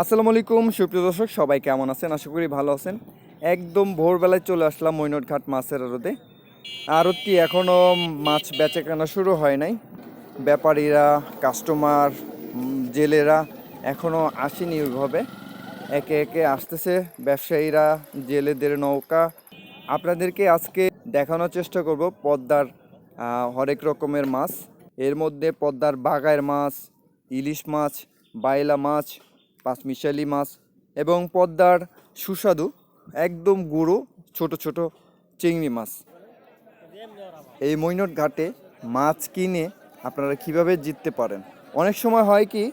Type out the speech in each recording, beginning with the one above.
আসসালামু আলাইকুম, সুপ্রিয় দর্শক, সবাই কেমন আছেন? আশা করি ভালো আছেন। একদম ভোরবেলায় চলে আসলাম মৈনটঘাট মাছের আড়তে আড়তটি এখনও মাছ বেচা কেনা শুরু হয় নাই। ব্যাপারীরা কাস্টমার জেলেরা এখনও আসেনি ওইভাবে। একে একে আসতেছে, ব্যবসায়ীরা, জেলেদের নৌকা। আপনাদেরকে আজকে দেখানোর চেষ্টা করব পদ্মার হরেক রকমের মাছ। এর মধ্যে পদ্মার বাগায়ের মাছ, ইলিশ মাছ, বাইলা মাছ পাঁচমিশালি মাছ এবং পদ্মার সুস্বাদু, একদম গুঁড়ো, ছোট ছোট চিংড়ি মাছ। এই মৈনট ঘাটে মাছ কিনে আপনারা কীভাবে জিততে পারেন? অনেক সময় হয় কি,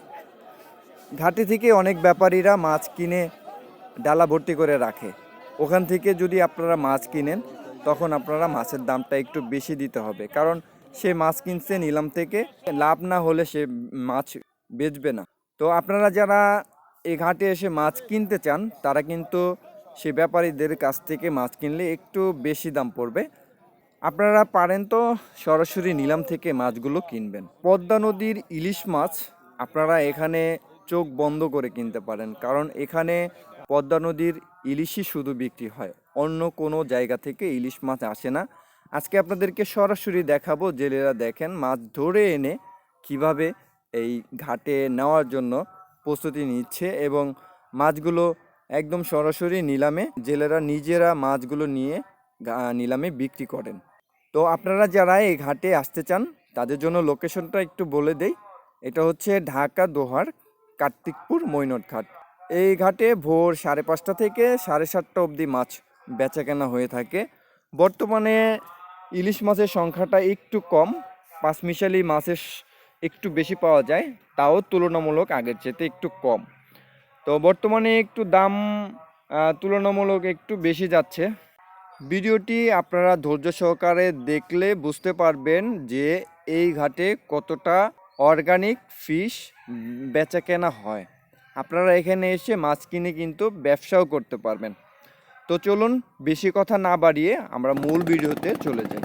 ঘাটে থেকে অনেক ব্যাপারীরা মাছ কিনে ডালা ভর্তি করে রাখে। ওখান থেকে যদি আপনারা মাছ কিনেন, তখন আপনারা মাছের দামটা একটু বেশি দিতে হবে। কারণ সে মাছ কিনছে নিলাম থেকে, লাভ না হলে সে মাছ বেচবে না। তো আপনারা যারা এই ঘাটে এসে মাছ কিনতে চান, তারা কিন্তু সে ব্যাপারীদের কাছ থেকে মাছ কিনলে একটু বেশি দাম পড়বে। আপনারা পারেন তো সরাসরি নিলাম থেকে মাছগুলো কিনবেন। পদ্মা নদীর ইলিশ মাছ আপনারা এখানে চোখ বন্ধ করে কিনতে পারেন, কারণ এখানে পদ্মা নদীর ইলিশই শুধু বিক্রি হয়, অন্য কোনো জায়গা থেকে ইলিশ মাছ আসে না। আজকে আপনাদেরকে সরাসরি দেখাবো, জেলেরা দেখেন মাছ ধরে এনে কীভাবে এই ঘাটে নেওয়ার জন্য প্রস্তুতি নিচ্ছে এবং মাছগুলো একদম সরাসরি নিলামে জেলেরা নিজেরা মাছগুলো নিয়ে নিলামে বিক্রি করেন। তো আপনারা যারা এই ঘাটে আসতে চান, তাদের জন্য লোকেশনটা একটু বলে দেই। এটা হচ্ছে ঢাকা দোহার কার্তিকপুর মৈনট ঘাট। এই ঘাটে ভোর সাড়ে পাঁচটা থেকে সাড়ে সাতটা অবধি মাছ বেচাকেনা হয়ে থাকে। বর্তমানে ইলিশ মাছের সংখ্যাটা একটু কম। পাঁচমিশালি মাছের একটু বেশি পাওয়া যায়, তাও তুলনামূলক আগের চেয়ে একটু কম। তো বর্তমানে একটু দাম তুলনামূলক একটু বেশি যাচ্ছে। ভিডিওটি আপনারা ধৈর্য সহকারে দেখলে বুঝতে পারবেন যে এই ঘাটে কতটা অর্গানিক ফিশ বেচা কেনা হয়। আপনারা এখানে এসে মাছ কিনে কিন্তু ব্যবসাও করতে পারবেন। তো চলুন, বেশি কথা না বাড়িয়ে আমরা মূল ভিডিওতে চলে যাই।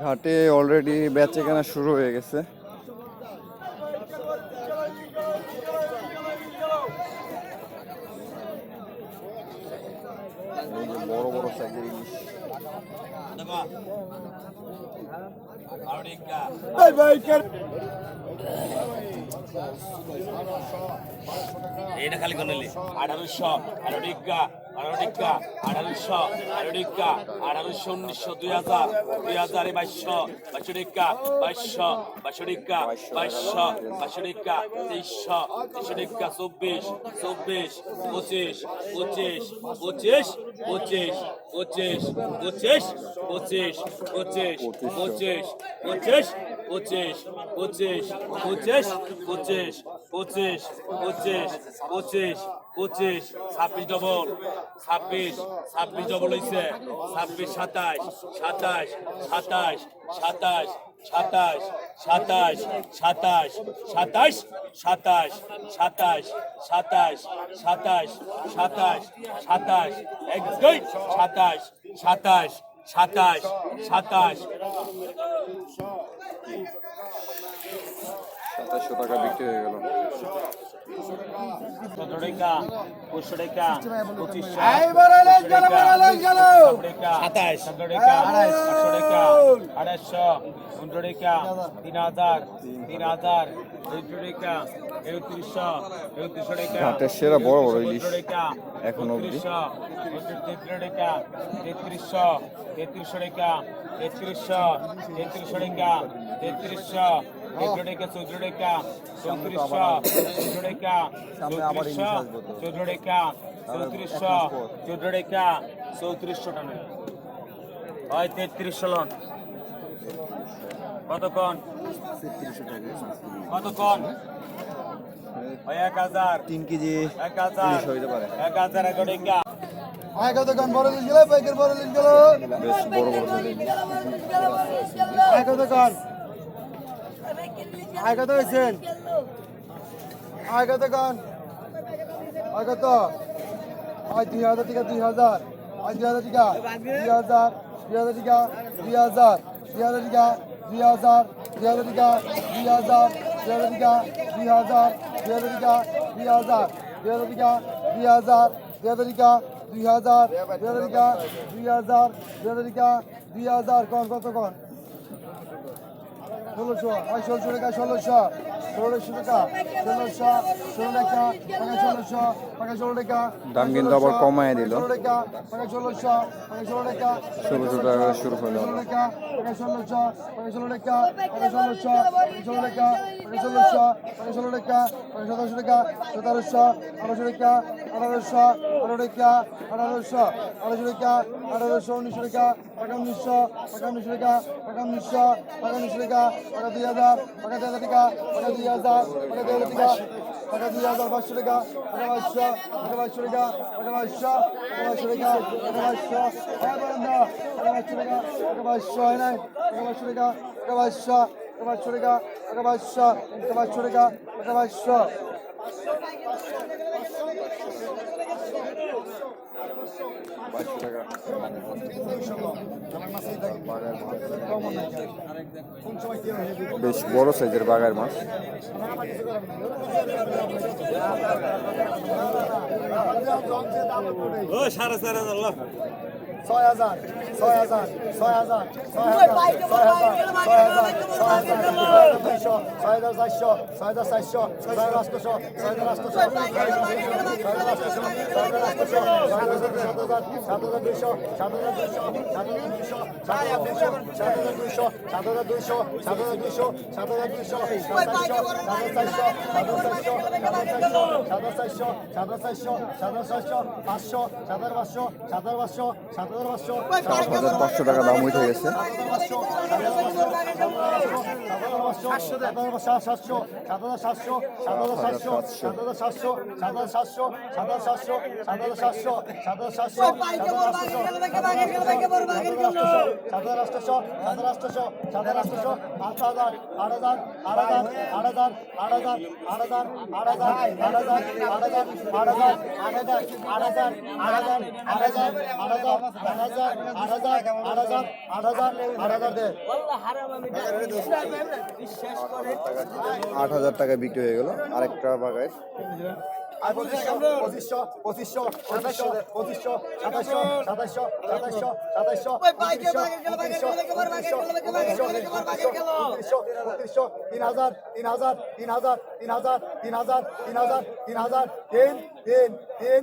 ঘাটে অলরেডি বেচে কেনা শুরু হয়ে গেছে এই যে বড় বড় সাইজের ইলিশ এইটা খালি করে নিলি আঠারোশো আঠারো টিকা আঠারো টিকা আঠারোশো আঠারো টিকা আঠারোশো উনিশশো দুই হাজার দুই হাজার বাইশশো বাইশশো টিকা বাইশশো বাইশশো টিকা বাইশশো বাইশশো টিকা তেইশশো তেইশশো টিকা চব্বিশ চব্বিশ পঁচিশ পঁচিশ পঁচিশ পঁচিশ পঁচিশ পঁচিশ পঁচিশ পঁচিশ পঁচিশ পঁচিশ পঁচিশ পঁচিশ পঁচিশ পঁচিশ পঁচিশ পঁচিশ পঁচিশ পঁচিশ ছাব্বিশ ডবল ছাব্বিশ ছাব্বিশ ডবল হয়েছে ছাব্বিশ সাতাশ সাতাশ সাতাশ সাতাশ সাতাশ সাতাশ সাতাশ সাতাশ সাতাশ সাতাশ সাতাশ সাতাশ সাতাশ সাতাশ এক সাতাশ সাতাশ সাতাশ সাতাশ। সাতাশশো টাকা বিক্রি হয়ে গেল। সতেরো টাকা পঁচিশশো টাকা পঁচিশশো সাতাশ সতেরো টাকা আড়াইশো পনেরো টাকা তিন হাজার তিন হাজার টাকা ঘাটের সেরা বড় বড় ইলিশ এখনও অবধি। তেত্রিশশো টাকা তেত্রিশশো টাকা তেত্রিশশো তেত্রিশশো টাকা তেত্রিশশো চৌদ্দ টাকা চৌদ্দ টাকা চৌত্রিশশো চৌদ্দ টাকা চৌত্রিশশো চৌদ্দ টাকা চৌত্রিশশো চৌদ্দ টাকা চৌত্রিশশো টাকা। হয় তেত্রিশশো লন। কতক্ষণ কতক্ষণ এক হাজার। তিন কেজি এক হাজার। হইতে পারে। এক হাজার এগারো টাকা। আয় বড় লিখ গেল বাইকের বড় লিখ গেল। বেশ বড় বড় হয়েছেন আয় কত গান। আয় কত দুই হাজার টিকা দুই হাজার। আয় দুই হাজার টিকা দুই হাজার। দুই হাজার টিকা দুই হাজার। দুই হাজার টিকা দুই হাজার। দুই হাজার টিকা দুই হাজার। দুই হাজার। টিকা দুই হাজার। দুই হাজার টিকা দুই হাজার দুই হাজার টিকা দুই হাজার দুই হাজার টিকা দুই হাজার দুই হাজার টিকা দুই হাজার দুই হাজার টিকা দুই হাজার কন কত কন ষোলোশো আয় ষোলোশো টাকা ষোলোশো ষোলোশো টাকা ষোলোশো ষোলো টাকা টাকা ষোলোশো টাকা ষোলো টাকা দাম কিন্তু আবার কমায় দিল। ষোলো টাকা টাকা ষোলোশো টাকা ষোলো টাকা ষোলোশো টাকা শুরু হলো ষোলো টাকা টাকা ষোলোশো টাকা ষোলো টাকা টাকা ষোলোশো টাকা ষোলো টাকা টাকা ষোলোশো টাকা ষোলো টাকা টাকা সতেরোশো টাকা সতেরোশো আঠারোশো টাকা আঠারোশো আঠারো টাকা আঠারোশো আঠারোশো টাকা আঠারোশো উনিশশো টাকা টাকা উনিশশো টাকা উনিশশো টাকা টাকা উনিশশো টাকা উনিশশো টাকা টাকা দুই হাজার টাকা দুই হাজার টাকা টাকা দুই হাজার টাকা দুই হাজার টাকা টাকা দুই হাজার পাঁচশো টাকা টাকা পাঁচশো টাকা পাঁচশো টাকা টাকা পাঁচশো টাকা পাঁচশো টাকা টাকা পাঁচশো হ্যাঁ বলেন না টাকা পাঁচশো টাকা টাকা পাঁচশো হয় নাই টাকা পাঁচশো টাকা টাকা পাঁচশো টাকা পাঁচশো টাকা টাকা পাঁচশো টাকা পাঁচশো টাকা টাকা পাঁচশো বেশ বড় সাইজের বাগার মাছ সাড়ে চার হাজার। ছয় হাজার ছয় হাজার ছয় হাজার ছয় হাজার ছয় হাজার ছয় হাজার দুইশো ছয় হাজার চারশো ছয় হাজার চারশো ছয় হাজার আটশোশো ছয় হাজার আটশোশো ছয় হাজার আটশোশো ছয় হাজার আটশোশো ছয় হাজার সাত হাজার সাত হাজার দুইশো সাত হাজার দুইশো সাত হাজার দুইশো সাত হাজার দুইশো সাত হাজার দুইশো সাত হাজার দুইশো সাত হাজার দুইশো সাত হাজার দুইশো সাত চারশো সাত চারশো সাত চারশো সাত চারশো সাত চারশো সাত হাজার পাঁচশো সাত হাজার পাঁচশো সাত হাজার পাঁচশো সাত হাজার পাঁচশো টাকা দাম উঠে গেছে সাতশো সাত হাজার সাতশো সাত হাজার সাতশো সাত হাজার সাতশো সাত হাজার সাতশো সাত হাজার সাতশো সাত হাজার সাতশো সাত হাজার সাতশো সাত হাজার আটশো সাত হাজার আটশো সাত হাজার আটশো আট হাজার আট হাজার আট হাজার আট হাজার আট হাজার আট হাজার আট হাজার আট হাজার আট হাজার আট হাজার আট হাজার আট হাজার আট হাজার আট হাজার আট হাজার আট হাজার আট হাজার আট হাজার আট হাজার টাকা বিক্রি হয়ে গেল। আরেকটা বাগায়। পঁচিশশো পঁচিশশো পঁচিশশো পঁচিশশো পঁচিশশো সাতাশশো সাতাশশো সাতাশশো সাতাশশো উনত্রিশশো তিন হাজার তিন হাজার তিন হাজার তিন হাজার তিন হাজার তিন হাজার তিন হাজার তিন তিন তিন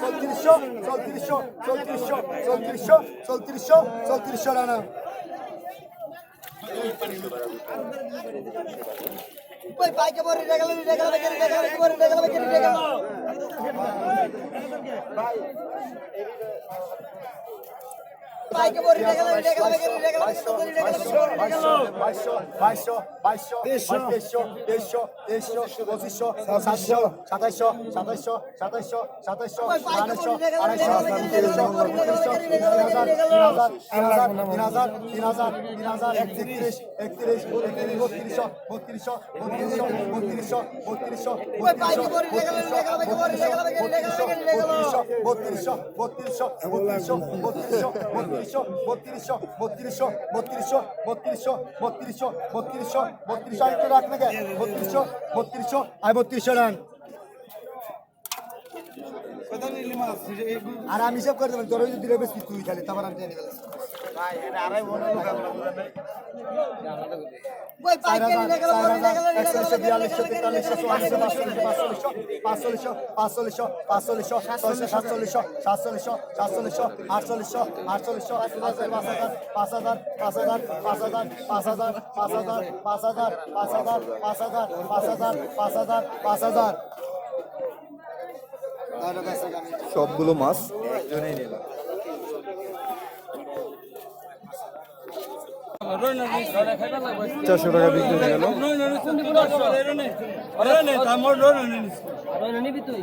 চৌত্রিশশো চৌত্রিশশো চৌত্রিশশো চৌত্রিশশো চৌত্রিশশো চৌত্রিশশো রানা। ভাই একত্রিশ একত্রিশ বত্রিশশো বত্রিশশো বত্রিশশো বত্রিশশো বত্রিশশো বত্রিশশো বত্রিশশো বত্রিশশো বত্রিশশো বত্রিশশো বত্রিশশো বত্রিশশো বত্রিশশো বত্রিশশো বত্রিশশো বত্রিশশো বত্রিশশো বত্রিশশো বত্রিশশো আরেকটু রাখ না বত্রিশশো বত্রিশশো আর বত্রিশশো রান। আর আমি সব করে দেবেন তোর যদি দিলে বেশ তুই খালি তারপর আমি জেনে সবগুলো মাছ একজনেই নিলাম চারশো টাকা বিক্রি হয়ে গেল। তুই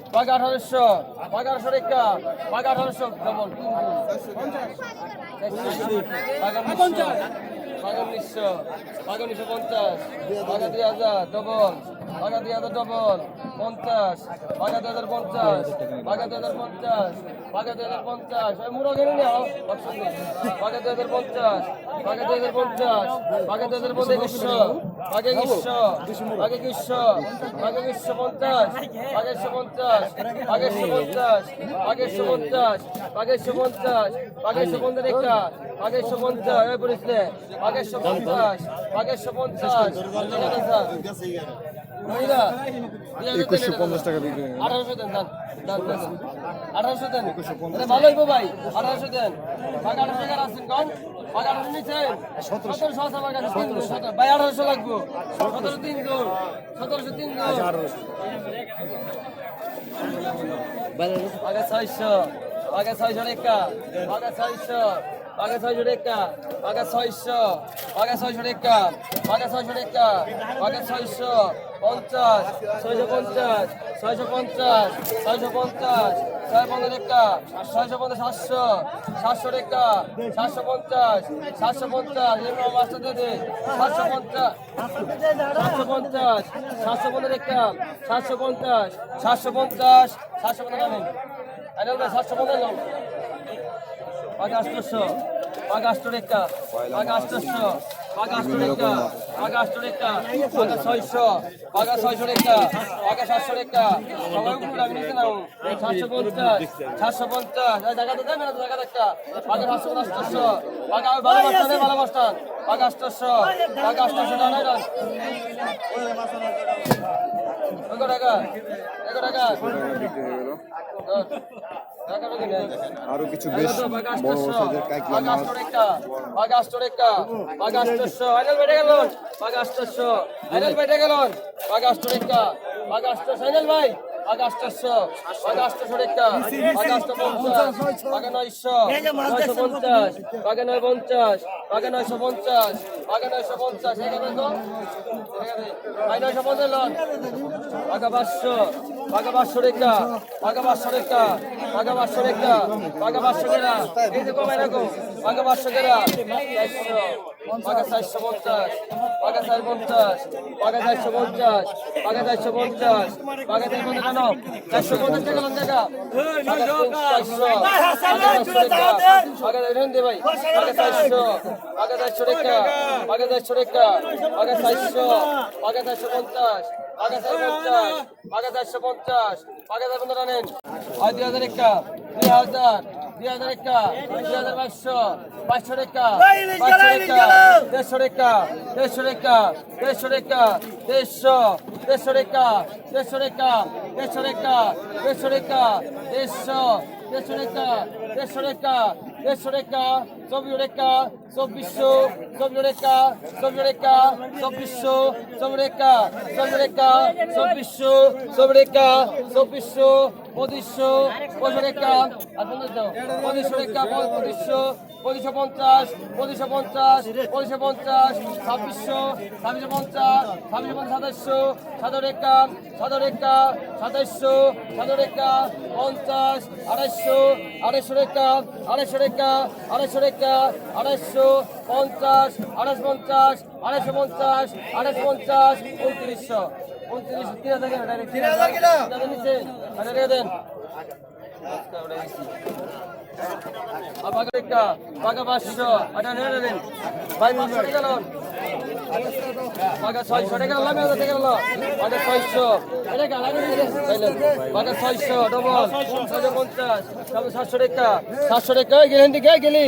টাকা আঠারোশো টাকা আঠারোশো রেখা টাকা আঠারোশো ডবল পঞ্চাশ টাকা উনিশশো টাকা উনিশশো পঞ্চাশ টাকা দুই হাজার ডবল টাকা দুই হাজার ডবল পঞ্চাশ টাকা দুই হাজার পঞ্চাশ টাকা দুই হাজার পঞ্চাশ টাকা দুই হাজার পঞ্চাশ ওই মুড়ো গেলে নিয়ে অপশন নেই টাকা দুই হাজার পঞ্চাশ টাকা দুই হাজার পঞ্চাশ টাকা দুই হাজার পঞ্চাশ আগে গ্রীষ্ম আগে গ্রীষ্ম আগে গ্রীষ্ম পঞ্চাশ আগে পঞ্চাশ আগে পঞ্চাশ আগে পঞ্চাশ আগে পঞ্চাশ আগে পঞ্চাশ একটা আগে পঞ্চাশ হয়ে পড়েছিলে আগে পঞ্চাশ আগে পঞ্চাশ একুশশো পঞ্চাশ টাকা বিক্রি আঠারোশো দেন আঠারোশো দেন। ভালো হইবো ভাই আঠারোশো দেন। আঠারোশো টাকা আছেন কম? আঠারোশো নিচ্ছেন সতেরোশো। আছে আমার কাছে তিন গুণ। সতেরো ভাই আঠারোশো লাগবো। সতেরো তিন গুণ। সতেরোশো তিন গুণ। আগে ছয়শো। আগে ছয়শো রেখা। আগে ছয়শো। আগে ছয়শো রেখা। আগে ছয়শো। আগে ছয়শো রেখা। আগে ছয়শো রেখা। আগে ছয়শো। পঞ্চাশ, ছয়শো পঞ্চাশ ছয়শো পঞ্চাশ ছয়শো পঞ্চাশ, ছয় পঞ্চাশ রেখা, ছয়শো পঞ্চাশ সাতশো সাতশো রেখা, সাতশো পঞ্চাশ সাতশো পঞ্চাশ মাস্টার দিয়ে দে, সাতশো পঞ্চাশ সাতশো পঞ্চাশ সাতশো পঞ্চাশ রেখা, সাতশো পঞ্চাশ সাতশো পঞ্চাশ সাতশো পঞ্চাশ আইনাল ভাই সাতশো পঞ্চাশ পাঁচ আষ্টশো পাঁচ আষ্ট রেখা, পাঁচ আষ্টশো বিভিন্ন রকম বাঘা ছয়শো বাঘা ছয়শো রেখা বাঘা সাতশো রেখা। সবাই উপরে আমি লিখে নাও। সাতশো পঞ্চাশ সাতশো পঞ্চাশ। জায়গাতে দেবে না জায়গা একটা বাঘা সাতশো আটশো বাঘা আমি ভালো মাস্টার নেই ভালো মাস্টার বাঘা আটশো বাঘা আটশো না নাই টাকা টাকা। টাকা। আরও কিছু বেশ বড় সাইজের কাইকলা মাছ বাগাস্টর একটা বাগাস্টরশো ফাইনাল বেটে গেল বাগাস্টরশো ফাইনাল বেটে গেল বাগাস্টর একটা বাগাস্টর আইনাল ভাই বাঘা আষ্টশো রেখা আষ্ট পঞ্চাশ বাঘা নয়শো নয়শো পঞ্চাশ বাঘা নয় পঞ্চাশ বাঘা নয়শো পঞ্চাশ বাঘা নয়শো পঞ্চাশ তো নয়শো পঞ্চাশ লন বাঘা পাঁচশো বাঘা পাঁচশো রেখা বাঘা পাঁচশো রেখা বাঘা পাঁচশো রেখা বাঘা পাঁচশো কেরা এই যে কমাই রাখো কেরা বাঘা চারশো পঞ্চাশ চার পঞ্চাশ বাঘা চারশো পঞ্চাশ বাঘা চারশো পঞ্চাশ চার পঞ্চাশ কেন? চারশো পঞ্চাশ টাকা লোন টাকা। ভাই বাঘা চারশো বাঘা চারশো রেখা বাঘা চারশো রেখা বাঘা চারশো বাঘা চারশো পঞ্চাশ বাঘা চার পঞ্চাশ চারশো পঞ্চাশ বাঘা চার পঞ্চাশ আনেন হয় দুই হাজার একা দুই হাজার দুই হাজার একা দুই হাজার পাঁচশো পাঁচশো রেখা পাঁচশো রেখা দেড়শো রেখা দেড়শো রেখা দেড়শো রেখা দেড়শো দেড়শো রেখা দেড়শো রেখা দেড়শো রেখা দেড়শো রেখা দেড়শো দেড়শো রেখা দেড়শো রেখা দেড়শো রেখা চব্বিশ রেখা চব্বিশশো চব্বিশ রেখা চব্বিশ রেখা চব্বিশশো চব্বিশ রেখা চব্বিশ রেখা চব্বিশশো চব্বিশ রেখা চব্বিশশো পঁচিশশো পঁচিশ রেখা পঁচিশশো রেখা পঁচিশশো পঁচিশশো পঞ্চাশ পঁচিশশো পঞ্চাশ পঁচিশশো পঞ্চাশ, ছাব্বিশশো ছাব্বিশশো পঞ্চাশ ছাব্বিশশো পঞ্চাশ, সাতাশশো সাত রেখা সাত রেখা সাতাশশো সাত রেখা পঞ্চাশ আড়াইশো আড়াইশো রেখা আড়াইশো রেখা আড়াইশো রেখা আড়াইশো পঞ্চাশ আড়াইশো পঞ্চাশ আড়াইশো পঞ্চাশ আড়াইশো পঞ্চাশ উনত্রিশশো টাকা ছয়শো সাতশো টাকা সাতশো টাকা গেলেন দিকে গেলি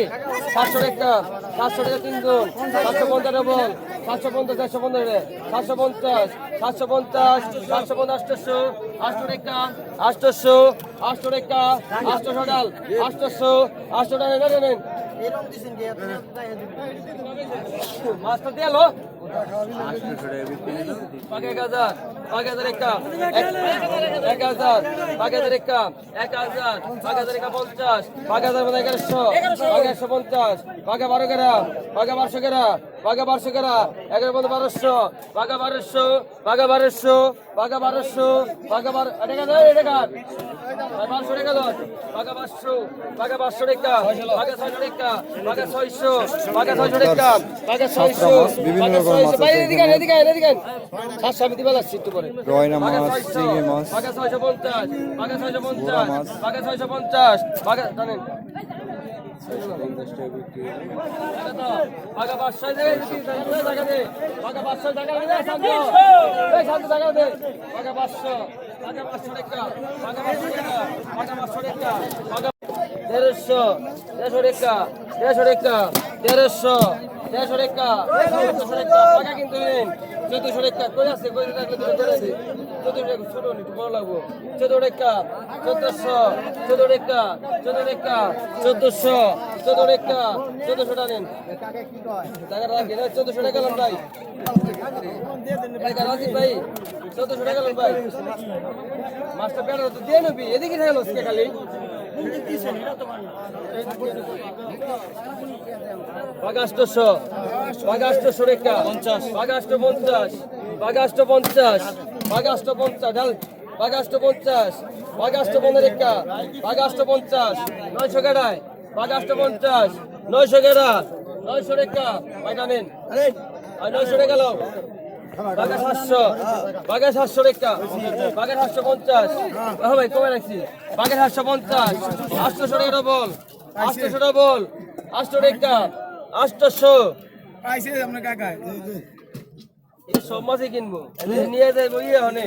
সাতশো টাকা সাতশো টাকা তিন গুণ সাতশো পঞ্চাশ ডবল সাতশো পঞ্চাশ চারশো পঞ্চাশ সাতশো পঞ্চাশ সাতশো পঞ্চাশ সাতশো পঞ্চাশ আটশো আটশো টাকা আটশো আটশো টাকা আটশো ডাল দিয়ে এলো পাঁচ এক হাজার একা হাজার একা হাজার পঞ্চাশ মানে এগারোশো পঞ্চাশ পাঁকা বারো কেরা পাঁকা বারোশো কেরা পাঁকা বারোশো কেরা এগারো পনেরো বারোশো পাঁকা বারোশো পাঁকা বারোশো পাঁকা বারোশো পাঁকা বারো কাজ এটা কাজ পাঁচশো টাকা দশ টাকা পাঁকা ছয়শো টাকা পাঁকা ছয়শো পাঁকা ছয়শো টাকা পাঁকা ছয়শো বিভিন্ন ছয়শো। বাইরে এদিকে এদিকে এদিকে। সাতশো আমি দিবা যাচ্ছি পরে। রয়না মাছ ছয়শো, চিংড়ি মাছ পাঁকা ছয়শো পঞ্চাশ পাঁকা ছয়শো পঞ্চাশ মাছ। ছয়শো পঞ্চাশ জানেন? পাঁকা পাঁচশো টাকা টাকা দেড়শো দেড়শো টাকা চোদ্দশো টাকা টাকা কিন্তু চোদ্দশো টাকা। কই আছে কই রাখলে তুমি আছে চোদ্দ টাকা ছোট একটু বড় লাগবো। চোদ্দ টাকা চোদ্দশো চোদ্দ টাকা চোদ্দ টাকা চোদ্দশো চোদ্দ টাকা চোদ্দশো টাকা নিন। টাকা রাখেন চোদ্দশো টাকা লাম ভাই। রাখি ভাই চোদ্দশো টাকা লাম ভাই। মাছটা বেড়া তো দিয়ে নেবি এদিকে থাকল খালি। বাগাষ্টশো বাগাষ্টশো রেখা পঞ্চাশ। বাগাষ্ট পঞ্চাশ বাগাষ্ট পঞ্চাশ বাগাষ্ট পঞ্চাশ ঢাল বাগাষ্ট পঞ্চাশ বাগাষ্ট পনেরো রেখা বাগাষ্ট পঞ্চাশ নয়শো গেড়ায় বাগাষ্ট পঞ্চাশ নয়শো গেড়া নয়শো রেখা পাইটা নেন। নয়শো রেখা লাও বাগা সাতশো বাগা সাতশো রেখা বাগা সাতশো পঞ্চাশ। হ্যাঁ ভাই কমে রাখছি। বাগা সাতশো পঞ্চাশ আটশোশো ডবল আটশোশো ডবল আটশো রেখা আটশোশো। এই সব মাছই কিনবো নিয়ে যাইবো ইয়ে হনে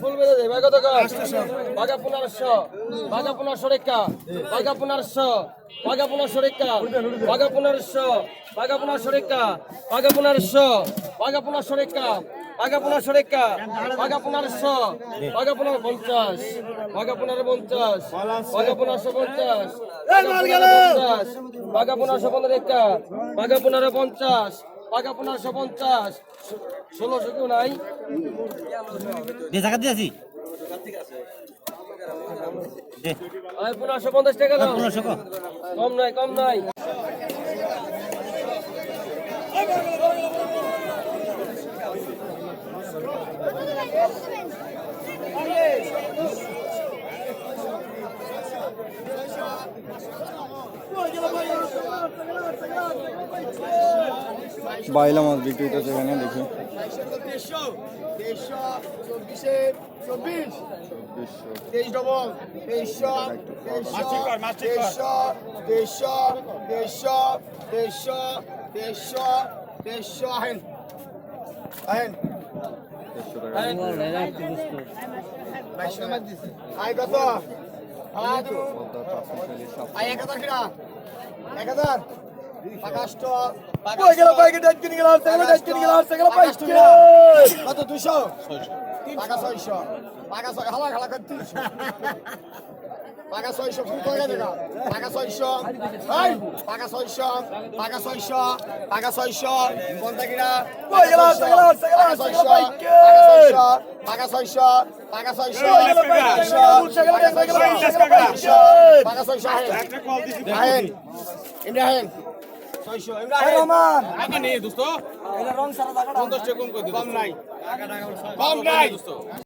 ফুল বেড়ে যাইবো কত কাজ বাগা পনেরোশো বাগা পনেরোশো রেখা বাগা পনেরোশো বাগা পনেরোশো রেখা বাগা পনেরোশো বাগা পনেরোশো রেখা বাগা পনেরোশো বাগা পনেরোশো রেখা বাগা পনেরোশো রেখা বাগা পনেরোশো বাগা পনেরো পঞ্চাশ পনেরো পঞ্চাশ পনেরোশো পঞ্চাশ পনেরোশো পনেরো রেখা পনেরো পঞ্চাশ পাকা পনেরোশো পঞ্চাশ। ষোলোশো কেউ নাই। আয় পনেরোশো পঞ্চাশ টাকা দাও। কম। নাই কম নাই। বাইলা মাছ বিক্রি হইতেছে এখানে দেখি। আয় কত আয় এক হাজার কিনা এক হাজার কত দুশো পাকা ছয়শো। পাকা ছয় হালা হালা কর তিনশো। পাকা ছয়শো ফুল করে দেখা পাকা ছয়শো। এই পাকা ছয়শো পাকা ছয়শো পাকা ছয়শো। ছয়শো পাকা ছয়শো পাকা ছয়শো পাকা ছয়শো পাকা ছয়শো আহেন। ইন্ডিয়া আহেন। ছয়শো। রহমান টাকা। কম নাই। কম নাই।